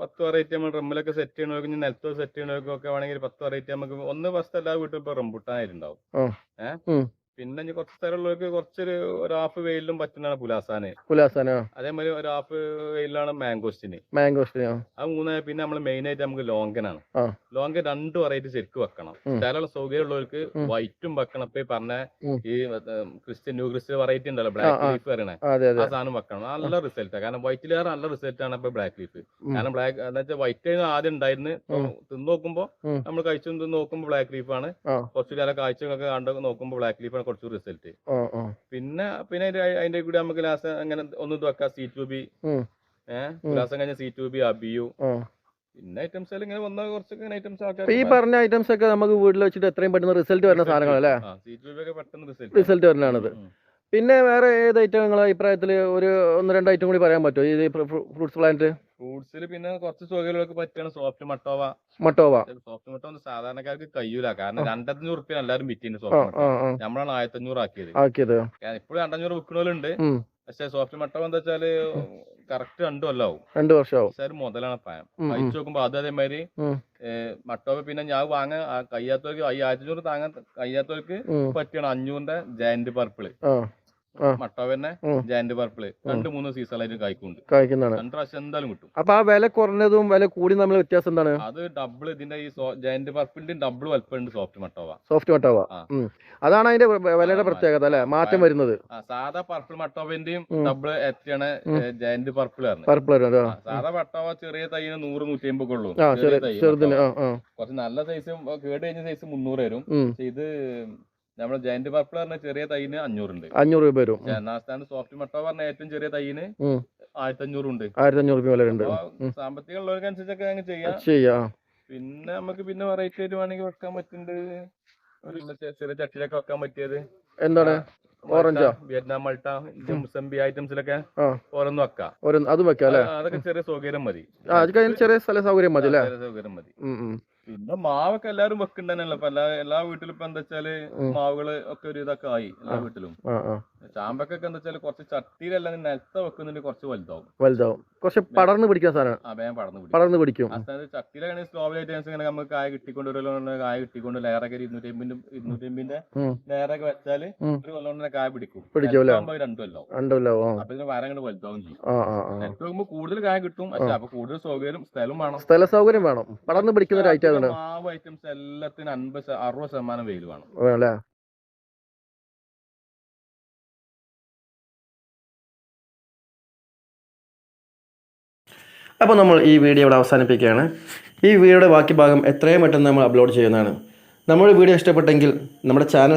പത്ത് വെറൈറ്റി നമ്മൾ റമ്മിലൊക്കെ സെറ്റ് ചെയ്യണവർക്കും ഇനി നിലത്തോ സെറ്റ് ചെയ്യണവർക്കും ഒക്കെ വേണമെങ്കിൽ പത്ത് വെറൈറ്റി നമുക്ക് ഒന്ന് ഫസ്റ്റ് എല്ലാ വീട്ടിലും ഇപ്പൊ റംബുട്ടാനായിട്ടുണ്ടാവും. ഏഹ്. പിന്നെ ഇനി കുറച്ച് സ്ഥലമുള്ളവർക്ക് കുറച്ചൊരു ഒരു ഹാഫ് വെയിലും പറ്റുന്നതാണ് പുലാസാന്. പുലാസാനോ അതേമാതിരി ഒരു ഹാഫ് വെയിലാണ് മാംഗോസ്റ്റിന്. മാംഗോസ്റ്റിനോ അത് മൂന്ന് പിന്നെ നമ്മൾ മെയിൻ ആയിട്ട് നമുക്ക് ലോങ്കനാണ്. ലോങ്കൻ രണ്ട് വെറൈറ്റി ശരിക്ക് വെക്കണം. സ്ഥലമുള്ള സൗകര്യം സൗകര്യമുള്ളവർക്ക് വൈറ്റും വെക്കണം. ഇപ്പൊ പറഞ്ഞ ഈ ക്രിസ്ത്യൻ ന്യൂ ക്രിസ്ത്യൻ വെറൈറ്റി ഉണ്ടല്ലോ ബ്ലാക്ക് ലീഫ് പറയണേ. ആ, സാധനം വെക്കണം. നല്ല റിസൾട്ടാണ് കാരണം വൈറ്റിലേറെ നല്ല റിസൾട്ട് ആണ് ഇപ്പൊ ബ്ലാക്ക് ലീഫ് കാരണം ബ്ലാക്ക് എന്താ വെച്ചാൽ വൈറ്റ് ആദ്യം ഉണ്ടായിരുന്നു. തിന്ന് നോക്കുമ്പോ. നമ്മൾ കഴിച്ചു തിന്ന് നോക്കുമ്പോൾ ബ്ലാക്ക് ലീഫ് ആണ്. കുറച്ചു കാലം കാഴ്ചകളൊക്കെ കണ്ട് നോക്കുമ്പോൾ ബ്ലാക്ക് ലീഫ് ആണ്. കുറച്ച് റിസൾട്ട് പിന്നെ പിന്നെ അതിന്റെ കൂടെ നമുക്ക് ലാസ്റ്റ് അങ്ങനെ ഒന്ന് ഇത് വെക്കാം സി ടു ബി. ഏഹ്. ലാസം കഴിഞ്ഞ സി ടു ബി അബിയു. പിന്നെ ഐറ്റംസ് ഇങ്ങനെ വന്ന കുറച്ചൊക്കെ ഐറ്റംസ് അപ്പൊ ഈ പറഞ്ഞ ഐറ്റംസ് ഒക്കെ നമുക്ക് വീട്ടിൽ വെച്ചിട്ട് എത്രയും പെട്ടെന്ന് റിസൾട്ട് വരുന്ന സാധനങ്ങളല്ലേ? സി ടു ബി ഒക്കെ പെട്ടെന്ന് റിസൾട്ട് റിസൾട്ട് വരുന്നതാണത്. പിന്നെ വേറെ ഏത് ഐറ്റം നിങ്ങളെ അഭിപ്രായത്തിൽ ഒരു ഒന്ന് രണ്ട് ഐറ്റം കൂടി പറയാൻ പറ്റുമോ ഈ ഫ്രൂട്ട്സ് പ്ലാന്റ് ഫ്രൂട്ട്സിൽ പിന്നെ കുറച്ച് സൗകര്യങ്ങളൊക്കെ പറ്റിയാണ് സോഫ്റ്റ് മട്ടോവ. മട്ടോവ. സോഫ്റ്റ് മട്ടോ ഒന്നും സാധാരണക്കാർക്ക് കഴിയൂല. കാരണം രണ്ടഞ്ഞൂറ് റുപ്യ എല്ലാവരും വിറ്റിന് സോഫ്റ്റ് നമ്മളാണ് ആയിരത്തി അഞ്ഞൂറ് ആക്കിയത്. ആക്കിയത് ഇപ്പോഴും രണ്ടഞ്ഞൂറ് വിൽക്കണോലുണ്ട് ഉം. പക്ഷെ സോഫ്റ്റ് മട്ടോവ എന്താ വെച്ചാൽ കറക്റ്റ് രണ്ടു കൊല്ലാവും. രണ്ടു വർഷമാവും. സാർ മുതലാണ് പായം അയച്ചു നോക്കുമ്പോ അത് അതേമാതിരി മട്ടോപ്പ് പിന്നെ ഞാൻ വാങ്ങാൻ കഴിയാത്തവർക്ക് അഞ്ഞൂറ് താങ്ങാൻ കഴിയാത്തവർക്ക്. പറ്റിയാണ് അഞ്ഞൂറിന്റെ ജയന്റ് പർപ്പിൾ. മട്ടോവന്നെ ഉം. ജയന്റ് പർപ്പിൾ രണ്ട് മൂന്ന് സീസണായിട്ട് കായ്ക്കുന്നുണ്ട്. കായ്ക്കുന്നതാണ്. രണ്ട് പ്രാവശ്യം എന്തായാലും കിട്ടും. അപ്പൊ ആ വില കുറഞ്ഞതും വില കൂടി തമ്മിൽ വ്യത്യാസം എന്താണ്? അത് ഡബിൾ ഇതിന്റെ ഈ ജയന്റ് പർപ്പിളിന്റെ ഡബിൾ വലുപ്പമുണ്ട് സോഫ്റ്റ് മട്ടോവ. സോഫ്റ്റ് മട്ടോവ. അതാണ് അതിന്റെ വിലയുടെ പ്രത്യേകത അല്ലെ? മാറ്റം വരുന്നത്. സാധാ പർപ്പിൾ മട്ടോവന്റെയും ഡബിൾ എത്രയാണ് ഉം. ജയന്റ് പർപ്പിൾ പർപ്പിൾ സാധാ മട്ടോവ ചെറിയ തൈന് നൂറ് നൂറ്റി അമ്പത് ഉള്ളൂ ചെറിയ തൈ കുറച്ച് നല്ല സൈസ് കേട് കഴിഞ്ഞ സൈസ് മുന്നൂറ് വരും. ഇത് നമ്മുടെ ജയന്റ് പർപ്പിൾ പറഞ്ഞ ചെറിയ തൈന് അഞ്ഞൂറുണ്ട്. അഞ്ഞൂറ് രൂപ വരും. ഉം. സോഫ്റ്റ് മട്ടോ പറഞ്ഞ ഏറ്റവും ചെറിയ തൈന്. ആയിരത്തി അഞ്ഞൂറുണ്ട് ആയിരത്തി അഞ്ഞൂറ് രൂപ വില ഉണ്ട് ഉള്ളവർക്ക് സാമ്പത്തികം ഉള്ളവർക്കനുസരിച്ചൊക്കെ അങ്ങ് ചെയ്യാം. ചെയ്യാം. പിന്നെ നമുക്ക് പിന്നെ വെറൈറ്റി ആയിട്ട് വേണമെങ്കിൽ വെക്കാൻ പറ്റുന്നുണ്ട് ചെറിയ ചട്ടിലൊക്കെ വെക്കാൻ പറ്റിയത്. എന്താണ്? ഓറഞ്ചോ? വിയറ്റ്നാം മൾട്ട മുസംബി ഐറ്റംസിലൊക്കെ ഓരോന്ന് വെക്കാം. ഒരു അതും വെക്കാം അല്ലേ? അതൊക്കെ ചെറിയ സൗകര്യം മതി. ചെറിയ സ്ഥല സൗകര്യം മതി അല്ലേ? ചെറിയ സൗകര്യം മതി. പിന്നെ മാവൊക്കെ എല്ലാരും വെക്കണ്ടല്ലോ ഇപ്പൊ എല്ലാ എല്ലാ വീട്ടിലും ഇപ്പൊ എന്താ വെച്ചാൽ. മാവുകൾ ഒക്കെ ഒരു ഇതൊക്കെ ആയി എല്ലാ വീട്ടിലും. ചാമ്പക്കൊക്കെ എന്താ വെച്ചാൽ കുറച്ച് ചട്ടിയിലല്ല നിലത്ത് വെക്കുന്നുണ്ട് കുറച്ച് വലുതാവും. വലുതാവും. കുറച്ച് പടർന്ന് പിടിക്കുന്ന സാധനം ആ വേഗം പടർന്നു പിടിക്കും. പടർന്ന് പിടിക്കും. സ്ഥാനത്ത് ചട്ടിയിലാണ് സ്ലോബിലായിട്ട് ഇങ്ങനെ നമുക്ക് കായ കിട്ടിക്കൊണ്ട് ഒരു കൊല്ലം കായ കിട്ടിക്കൊണ്ട് ലെയറൊക്കെ ഇരുന്നൂറ്റി അമ്പിന്റെ ഇരുന്നൂറ്റി അമ്പിന്റെ ഉം. ലെയറൊക്കെ വെച്ചാൽ ഒരു കൊല്ലം കൊണ്ട് കായ പിടിക്കും. പിടിക്കും അല്ലേ? നിലത്താവുമ്പോ രണ്ടു കൊല്ലം ഉണ്ടല്ലോ ആ. അപ്പൊ ഇതിന് വരം കൊണ്ട് വലുതാവും ചെയ്യും. ആ ആ ആ. വെക്കുമ്പോ കൂടുതൽ കായ കിട്ടും. പക്ഷെ അപ്പൊ കൂടുതൽ സൗകര്യം സ്ഥലം വേണം. സ്ഥല സൗകര്യം വേണം. പടർന്ന് പിടിക്കുന്ന ഒരു ഐറ്റം മാവ് ഐറ്റംസ് എല്ലാത്തിനും അൻപത് അറുപത് ശതമാനം വെയിൽ വേണം. അപ്പോൾ നമ്മൾ ഈ വീഡിയോ ഇവിടെ അവസാനിപ്പിക്കുകയാണ്. ഈ വീഡിയോയുടെ ബാക്കി ഭാഗം എത്രയും പെട്ടെന്ന് നമ്മൾ അപ്ലോഡ് ചെയ്യുന്നതാണ്. നമ്മുടെ വീഡിയോ ഇഷ്ടപ്പെട്ടെങ്കിൽ നമ്മുടെ ചാനൽ